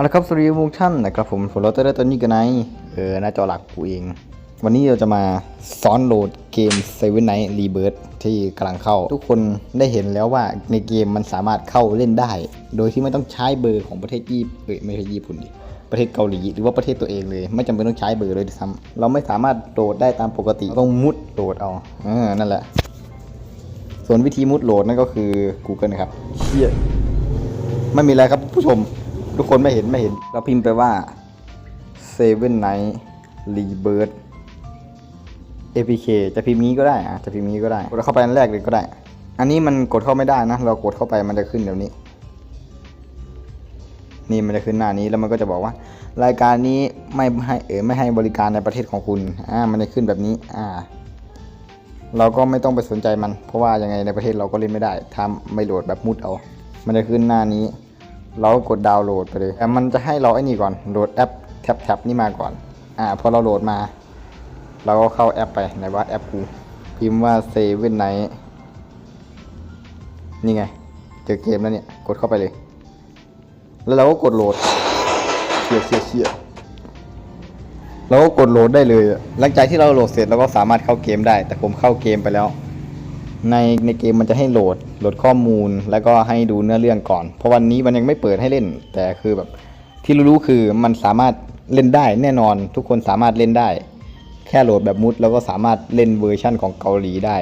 เอาละครับสวัสดีโมชั่นนะครับผมผมเราจะได้ตัวนี้กันไนเออหน้าจอหลักกูเอง วันนี้เราจะมาสอนโหลดเกม Seven Night Rebirth ที่กำลังเข้า ทุกคนได้เห็นแล้วว่าในเกมมันสามารถเข้าเล่นได้ โดยที่ไม่ต้องใช้เบอร์ของประเทศญี่ปุ่นเอ้ยไม่ใช่ญี่ปุ่นดิประเทศเกาหลีหรือว่าประเทศตัวเองเลย ไม่จำเป็นต้องใช้เบอร์เลยด้วยซ้ำเราไม่สามารถโหลดได้ตามปกติต้องมุดโหลดเอาเออนั่นแหละ ส่วนวิธีมุดโหลดนั่นก็คือ Google นะครับเชี่ยไม่มีอะไรครับผู้ชม ทุกคนไม่เห็นไม่เห็น เราพิมพ์ไปว่า Seven Night Rebirth APK จะพิมพ์นี้ก็ได้อะจะพิมพ์นี้ก็ได้กดเข้าไปอันแรกเลยก็ได้ อันนี้มันกดเข้าไม่ได้นะ เรากดเข้าไปมันจะขึ้นแบบนี้ นี่มันจะขึ้นหน้านี้แล้วมันก็จะบอกว่า รายการนี้ไม่ให้เออไม่ให้บริการในประเทศของคุณอ่ามันจะขึ้นแบบนี้อ่า เราก็ไม่ต้องไปสนใจมัน เพราะว่ายังไงในประเทศเราก็เล่นไม่ได้ถ้าไม่โหลดแบบมุดเอา มันจะขึ้นหน้านี้ เรากดดาวน์โหลดไปเลยแต่มันจะให้เราไอ้นี่ก่อนโหลดแอปแท็บแท็บนี่มาก่อนอ่าพอเราโหลดมา เราก็เข้าแอปไปไหนว่าแอปกูพิมพ์ว่าเซเว่นไนนี่ไง เจอเกมแล้วเนี่ย กดเข้าไปเลย แล้วเราก็กดโหลดเชียเชียเชียเราก็กดโหลดได้เลย หลังจากที่เราโหลดเสร็จเราก็สามารถเข้าเกมได้ แต่ผมเข้าเกมไปแล้ว ในในเกมมันจะให้โหลดโหลดข้อมูลแล้วก็ให้ดูเนื้อเรื่องก่อน เพราะวันนี้มันยังไม่เปิดให้เล่น แต่คือแบบที่รู้ๆคือมันสามารถเล่นได้แน่นอนทุกคนสามารถเล่นได้ แค่โหลดแบบมุดแล้วก็สามารถเล่นเวอร์ชั่นของเกาหลีได้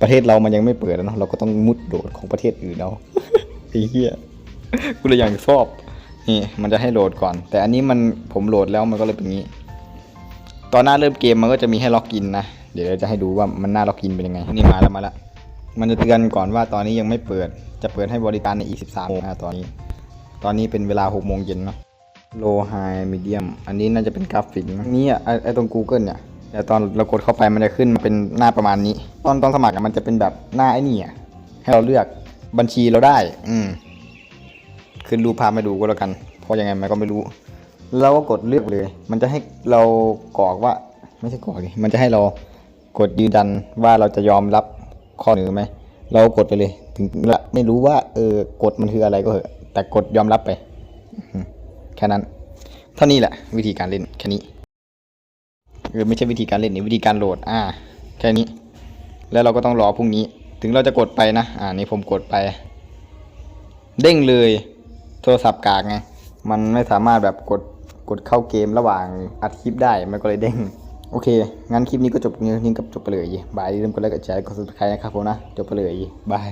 ประเทศเรามันยังไม่เปิดนะเราก็ต้องมุดโหลดของประเทศอื่นเอาไอ้เหี้ยกูเลยอย่างชอบนี่มันจะให้โหลดก่อน แต่อันนี้มันผมโหลดแล้วมันก็เลยเป็นงี้ ตอนหน้าเริ่มเกมมันก็จะมีให้ล็อกอินนะ เดี๋ยวเราจะให้ดูว่ามันหน้าล็อกอินเป็นยังไง นี่มาแล้วมาแล้วมันจะเตือนก่อนว่าตอนนี้ยังไม่เปิด จะเปิดให้บริการในอีก 13โมงนะตอนนี้ ตอนนี้เป็นเวลา6โมงเย็นเนาะ low high medium อันนี้น่าจะเป็นกราฟิกนะนี่อะไอ้ตรง Google เนี่ยแต่ตอนเรากดเข้าไปมันจะขึ้นมาเป็นหน้าประมาณนี้ ตอนตอนสมัครมันจะเป็นแบบหน้าไอ้นี่อะให้เราเลือกบัญชีเราได้ อืมขึ้นรูปภาพมาดูก็แล้วกัน เพราะยังไงมันก็ไม่รู้ เราก็กดเลือกเลย มันจะให้เรากรอกว่า ไม่ใช่กรอกดิมันจะให้เรา กดยืนยันว่าเราจะยอมรับข้อหนึ่งไหมเรากดไปเลย ถึงละไม่รู้ว่าเออกฎมันคืออะไรก็เหอะแต่กดยอมรับไป แค่นั้นเท่านี้แหละ วิธีการเล่นแค่นี้เออไม่ใช่วิธีการเล่นนี่วิธีการโหลด อ่า แค่นี้ แล้วเราก็ต้องรอพรุ่งนี้ ถึงเราจะกดไปนะ อ่านี่ผมกดไป เด้งเลย โทรศัพท์กากไงมันไม่สามารถแบบกดกดเข้าเกมระหว่างอัดคลิปได้มันก็เลยเด้ง โอเค งั้นคลิปนี้ก็จบนี้กับจบไปเลยบายอย่าลืมกดไลค์กดแชร์กดซับสไครต์นะครับผมนะ จบไปเลยบาย